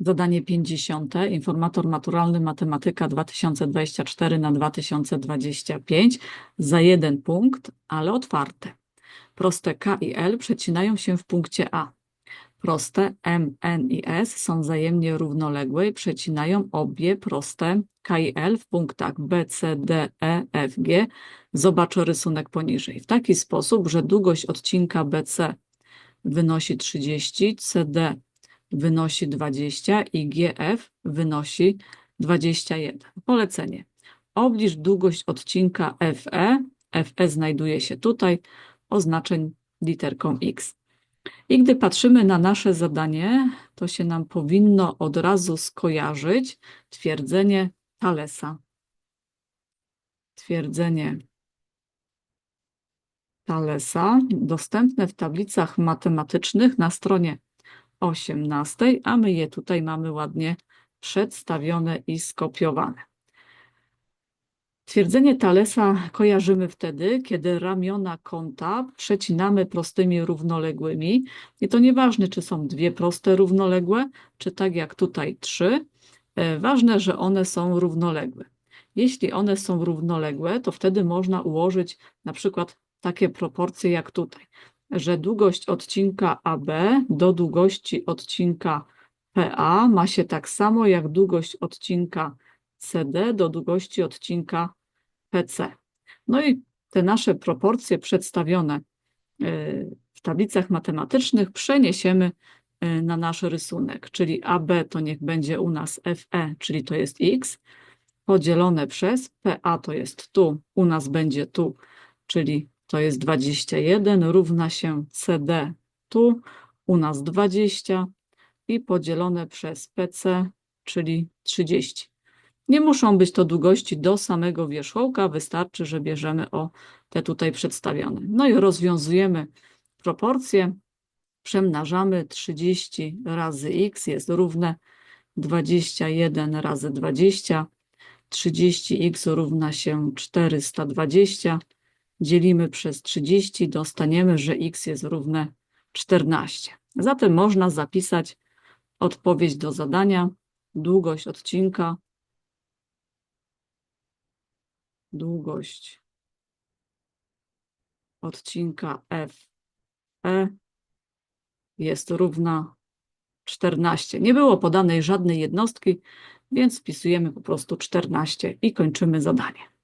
Zadanie 50. Informator maturalny Matematyka 2024 na 2025 za jeden punkt, ale otwarte. Proste K i L przecinają się w punkcie A. Proste M, N i S są wzajemnie równoległe i przecinają obie proste K i L w punktach B, C, D, E, F, G. Zobacz rysunek poniżej. W taki sposób, że długość odcinka BC wynosi 30, CD wynosi 20 i GF wynosi 21. Polecenie. Oblicz długość odcinka FE. FE znajduje się tutaj, oznaczeń literką X. I gdy patrzymy na nasze zadanie, to się nam powinno od razu skojarzyć twierdzenie Thalesa. Twierdzenie Thalesa, dostępne w tablicach matematycznych na stronie 18, a my je tutaj mamy ładnie przedstawione i skopiowane. Twierdzenie Thalesa kojarzymy wtedy, kiedy ramiona kąta przecinamy prostymi równoległymi. I to nieważne, czy są dwie proste równoległe, czy tak jak tutaj trzy. E, Ważne, że one są równoległe. Jeśli one są równoległe, to wtedy można ułożyć na przykład takie proporcje jak tutaj, że długość odcinka AB do długości odcinka PA ma się tak samo jak długość odcinka CD do długości odcinka PC. No i te nasze proporcje przedstawione y, w tablicach matematycznych przeniesiemy y, na nasz rysunek, czyli AB to niech będzie u nas FE, czyli to jest X, podzielone przez PA to jest tu, u nas będzie tu, czyli to jest 21, równa się CD tu, u nas 20 i podzielone przez PC, czyli 30. Nie muszą być to długości do samego wierzchołka, wystarczy, że bierzemy o te tutaj przedstawione. No i rozwiązujemy proporcje, przemnażamy 30 razy x jest równe 21 razy 20, 30x równa się 420, dzielimy przez 30, dostaniemy, że x jest równe 14. Zatem można zapisać odpowiedź do zadania, długość odcinka, długość odcinka FE jest równa 14. Nie było podanej żadnej jednostki, więc wpisujemy po prostu 14 i kończymy zadanie.